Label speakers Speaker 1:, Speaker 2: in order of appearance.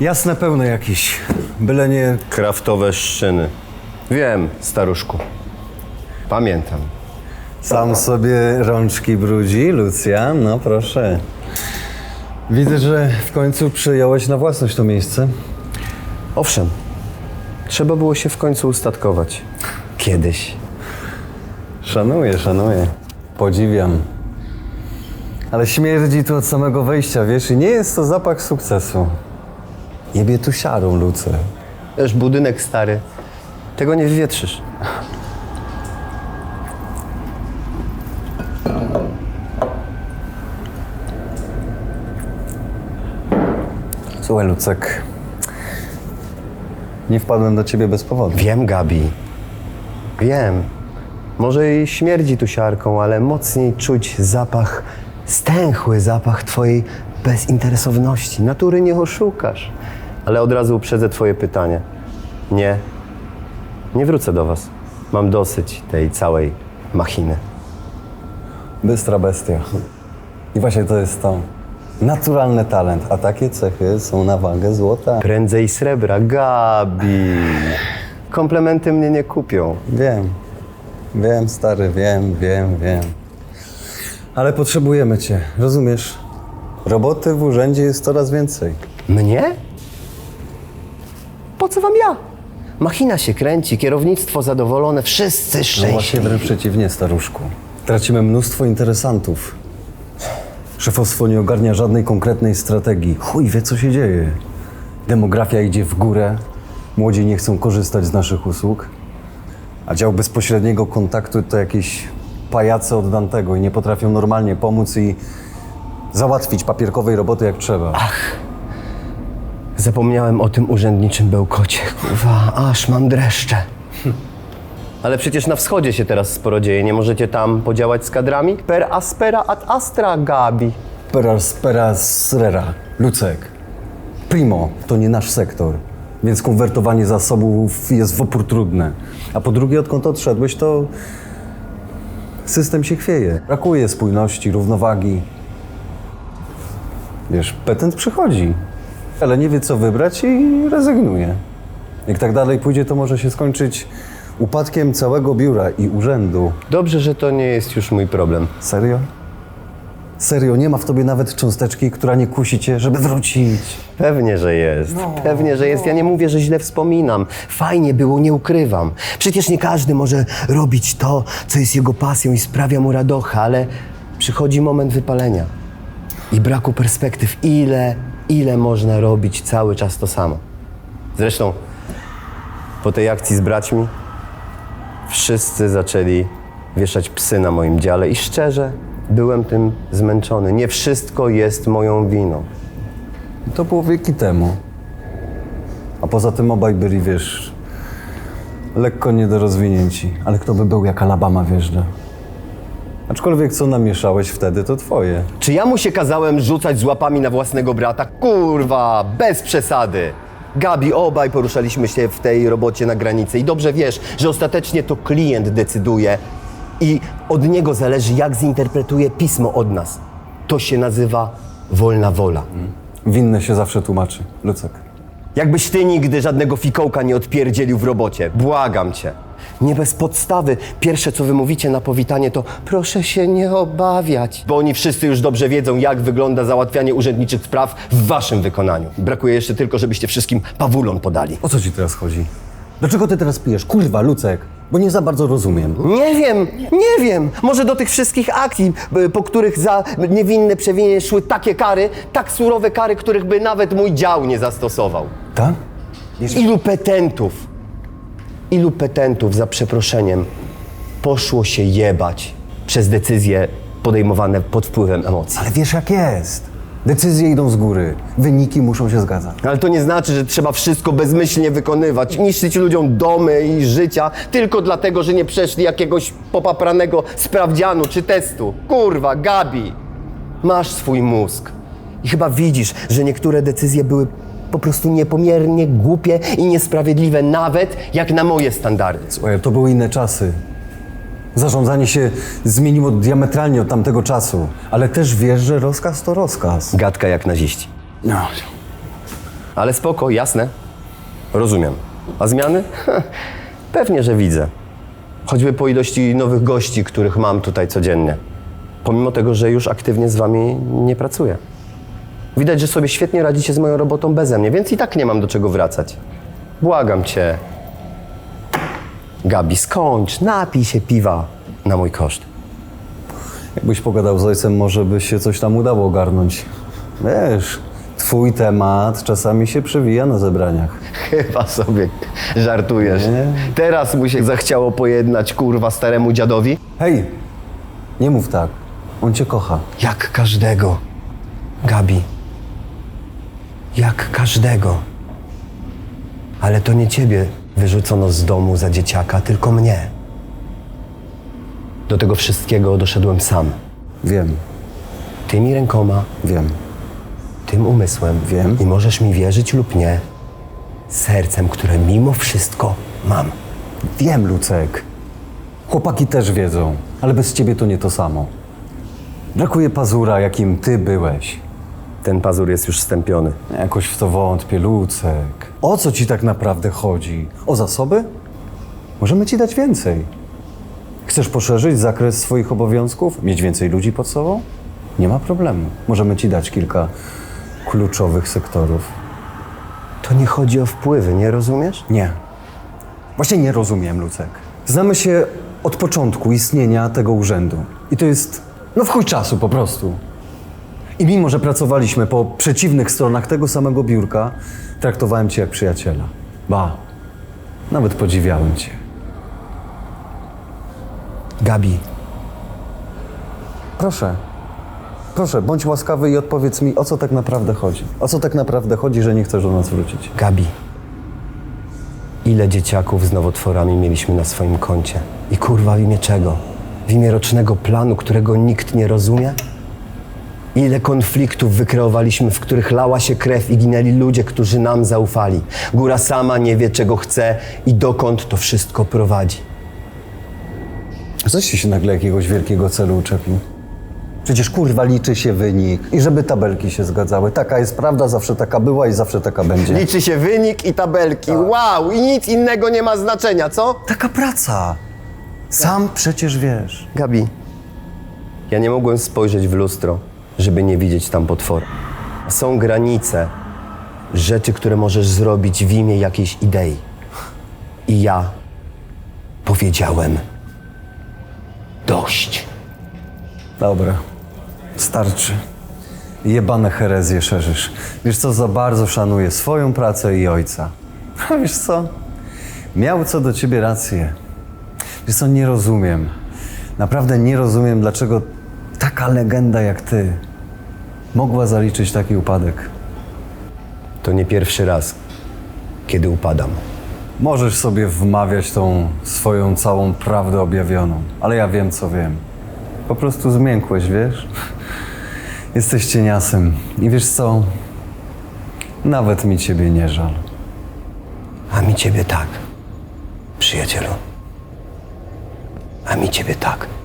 Speaker 1: Jasne, pełne jakieś. Byle nie...
Speaker 2: Kraftowe szczyny. Wiem, staruszku. Pamiętam.
Speaker 1: Sam sobie rączki brudzi, Lucjan, no proszę. Widzę, że w końcu przyjąłeś na własność to miejsce.
Speaker 2: Owszem, trzeba było się w końcu ustatkować. Kiedyś.
Speaker 1: Szanuję, szanuję. Podziwiam. Ale śmierdzi tu od samego wejścia, wiesz, i nie jest to zapach sukcesu. Jebie tu siarą, Luce.
Speaker 2: Też budynek stary. Tego nie wywietrzysz.
Speaker 1: Słuchaj, Lucek. Nie wpadłem do ciebie bez powodu.
Speaker 2: Wiem, Gabi. Wiem. Może i śmierdzi tu siarką, ale mocniej czuć zapach, stęchły zapach twojej bezinteresowności. Natury nie oszukasz. Ale od razu uprzedzę twoje pytanie. Nie. Nie wrócę do was. Mam dosyć tej całej machiny.
Speaker 1: Bystra bestia. I właśnie to jest to. Naturalny talent, a takie cechy są na wagę złota.
Speaker 2: Prędzej srebra. Gabi. Komplementy mnie nie kupią.
Speaker 1: Wiem, wiem, stary, wiem, wiem, wiem. Ale potrzebujemy cię, rozumiesz? Roboty w urzędzie jest coraz więcej.
Speaker 2: Mnie? Po co wam ja? Machina się kręci, kierownictwo zadowolone, wszyscy
Speaker 1: No właśnie
Speaker 2: szczęśliwi.
Speaker 1: wręcz przeciwnie, staruszku. Tracimy mnóstwo interesantów. Szefostwo nie ogarnia żadnej konkretnej strategii. Chuj wie, co się dzieje. Demografia idzie w górę, młodzi nie chcą korzystać z naszych usług, a dział bezpośredniego kontaktu to jakieś pajace od Dantego i nie potrafią normalnie pomóc i załatwić papierkowej roboty jak trzeba.
Speaker 2: Zapomniałem o tym urzędniczym bełkocie. Kurwa, aż mam dreszcze. Ale przecież na wschodzie się teraz sporo dzieje. Nie możecie tam podziałać z kadrami? Per aspera ad astra, Gabi.
Speaker 1: Peras, peras, rera. Lucek. Primo, to nie nasz sektor, więc konwertowanie zasobów jest w opór trudne. A po drugie, odkąd odszedłeś, to system się chwieje. Brakuje spójności, równowagi. Wiesz, petent przychodzi, ale nie wie, co wybrać i rezygnuje. Jak tak dalej pójdzie, to może się skończyć upadkiem całego biura i urzędu.
Speaker 2: Dobrze, że to nie jest już mój problem.
Speaker 1: Serio? Serio, nie ma w tobie nawet cząsteczki, która nie kusi cię, żeby wrócić.
Speaker 2: Pewnie, że jest.
Speaker 1: No,
Speaker 2: Pewnie, że jest. Ja nie mówię, że źle wspominam. Fajnie było, nie ukrywam. Przecież nie każdy może robić to, co jest jego pasją i sprawia mu radochę, ale przychodzi moment wypalenia i braku perspektyw. Ile, ile można robić cały czas to samo? Zresztą po tej akcji z braćmi wszyscy zaczęli wieszać psy na moim dziale i szczerze byłem tym zmęczony. Nie wszystko jest moją winą.
Speaker 1: To było wieki temu. A poza tym obaj byli, wiesz, lekko niedorozwinięci. Ale kto by był, jak Alabama wjeżdża? Aczkolwiek co namieszałeś wtedy, to twoje.
Speaker 2: Czy ja mu się kazałem rzucać z łapami na własnego brata? Kurwa, bez przesady. Gabi, obaj poruszaliśmy się w tej robocie na granicy i dobrze wiesz, że ostatecznie to klient decyduje i od niego zależy, jak zinterpretuje pismo od nas. To się nazywa wolna wola.
Speaker 1: Winny się zawsze tłumaczy. Lucek.
Speaker 2: Jakbyś ty nigdy żadnego fikołka nie odpierdzielił w robocie. Błagam cię. Nie bez podstawy. Pierwsze, co wy mówicie na powitanie, to proszę się nie obawiać. Bo oni wszyscy już dobrze wiedzą, jak wygląda załatwianie urzędniczych spraw w waszym wykonaniu. Brakuje jeszcze tylko, żebyście wszystkim pawulon podali.
Speaker 1: O co ci teraz chodzi? Dlaczego ty teraz pijesz? Kurwa, Lucek. Bo nie za bardzo rozumiem.
Speaker 2: Nie wiem, nie wiem. Może do tych wszystkich akcji, y, po których za niewinne przewinienie szły takie kary, tak surowe kary, których by nawet mój dział nie zastosował.
Speaker 1: Tak?
Speaker 2: Ilu petentów, ilu petentów za przeproszeniem poszło się jebać przez decyzje podejmowane pod wpływem emocji.
Speaker 1: Ale wiesz jak jest. Decyzje idą z góry. Wyniki muszą się zgadzać.
Speaker 2: Ale to nie znaczy, że trzeba wszystko bezmyślnie wykonywać, niszczyć ludziom domy i życia tylko dlatego, że nie przeszli jakiegoś popapranego sprawdzianu czy testu. Kurwa, Gabi, masz swój mózg. I chyba widzisz, że niektóre decyzje były po prostu niepomiernie głupie i niesprawiedliwe, nawet jak na moje standardy.
Speaker 1: Słuchaj, to były inne czasy. Zarządzanie się zmieniło diametralnie od tamtego czasu. Ale też wiesz, że rozkaz to rozkaz.
Speaker 2: Gadka jak naziści.
Speaker 1: No.
Speaker 2: Ale spoko, jasne. Rozumiem. A zmiany? Pewnie, że widzę. Choćby po ilości nowych gości, których mam tutaj codziennie. Pomimo tego, że już aktywnie z wami nie pracuję. Widać, że sobie świetnie radzicie z moją robotą beze mnie, więc i tak nie mam do czego wracać. Błagam cię. Gabi, skończ, napij się piwa na mój koszt.
Speaker 1: Jakbyś pogadał z ojcem, może by się coś tam udało ogarnąć. Wiesz, twój temat czasami się przewija na zebraniach.
Speaker 2: Chyba sobie żartujesz.
Speaker 1: Nie.
Speaker 2: Teraz mu się zachciało pojednać, kurwa, staremu dziadowi?
Speaker 1: Hej, nie mów tak. On cię kocha.
Speaker 2: Jak każdego. Gabi. Jak każdego. Ale to nie ciebie wyrzucono z domu za dzieciaka, tylko mnie. Do tego wszystkiego doszedłem sam.
Speaker 1: Wiem,
Speaker 2: Tymi rękoma,
Speaker 1: wiem.
Speaker 2: tym umysłem.
Speaker 1: Wiem.
Speaker 2: I możesz mi wierzyć lub nie, sercem, które mimo wszystko mam.
Speaker 1: Wiem, Lucek. Chłopaki też wiedzą, ale bez ciebie to nie to samo. Brakuje pazura, jakim ty byłeś.
Speaker 2: Ten pazur jest już stępiony.
Speaker 1: Jakoś w to wątpię, Lucek. O co ci tak naprawdę chodzi? O zasoby? Możemy ci dać więcej. Chcesz poszerzyć zakres swoich obowiązków? Mieć więcej ludzi pod sobą? Nie ma problemu. Możemy ci dać kilka kluczowych sektorów.
Speaker 2: To nie chodzi o wpływy, nie rozumiesz?
Speaker 1: Nie. Właśnie nie rozumiem, Lucek. Znamy się od początku istnienia tego urzędu. I to jest, no w chuj czasu po prostu. I mimo, że pracowaliśmy po przeciwnych stronach tego samego biurka, traktowałem cię jak przyjaciela. Ba, nawet podziwiałem cię.
Speaker 2: Gabi,
Speaker 1: Proszę, proszę, bądź łaskawy i odpowiedz mi, o co tak naprawdę chodzi. O co tak naprawdę chodzi, że nie chcesz do nas wrócić.
Speaker 2: Gabi. Ile dzieciaków z nowotworami mieliśmy na swoim koncie? I kurwa w imię czego? W imię rocznego planu, którego nikt nie rozumie? Ile konfliktów wykreowaliśmy, w których lała się krew i ginęli ludzie, którzy nam zaufali? Góra sama nie wie, czego chce i dokąd to wszystko prowadzi.
Speaker 1: Coś się nagle jakiegoś wielkiego celu uczepił? Przecież kurwa liczy się wynik i żeby tabelki się zgadzały. Taka jest prawda, zawsze taka była i zawsze taka będzie.
Speaker 2: Liczy się wynik i tabelki. Wow! I nic innego nie ma znaczenia, co?
Speaker 1: Taka praca. Sam przecież wiesz.
Speaker 2: Gabi, ja nie mogłem spojrzeć w lustro, żeby nie widzieć tam potwora. Są granice rzeczy, które możesz zrobić w imię jakiejś idei. I ja powiedziałem dość.
Speaker 1: Dobra, starczy. Jebane herezje szerzysz. Wiesz co, za bardzo szanuję swoją pracę i ojca. A wiesz co? Miał co do ciebie rację. Wiesz co, nie rozumiem. Naprawdę nie rozumiem, dlaczego taka legenda jak ty mogła zaliczyć taki upadek.
Speaker 2: To nie pierwszy raz, kiedy upadam.
Speaker 1: Możesz sobie wmawiać tą swoją całą prawdę objawioną, ale ja wiem, co wiem. Po prostu zmiękłeś, wiesz? Jesteś cieniasem i wiesz co? Nawet mi ciebie nie żal.
Speaker 2: A mi ciebie tak, przyjacielu. A mi ciebie tak.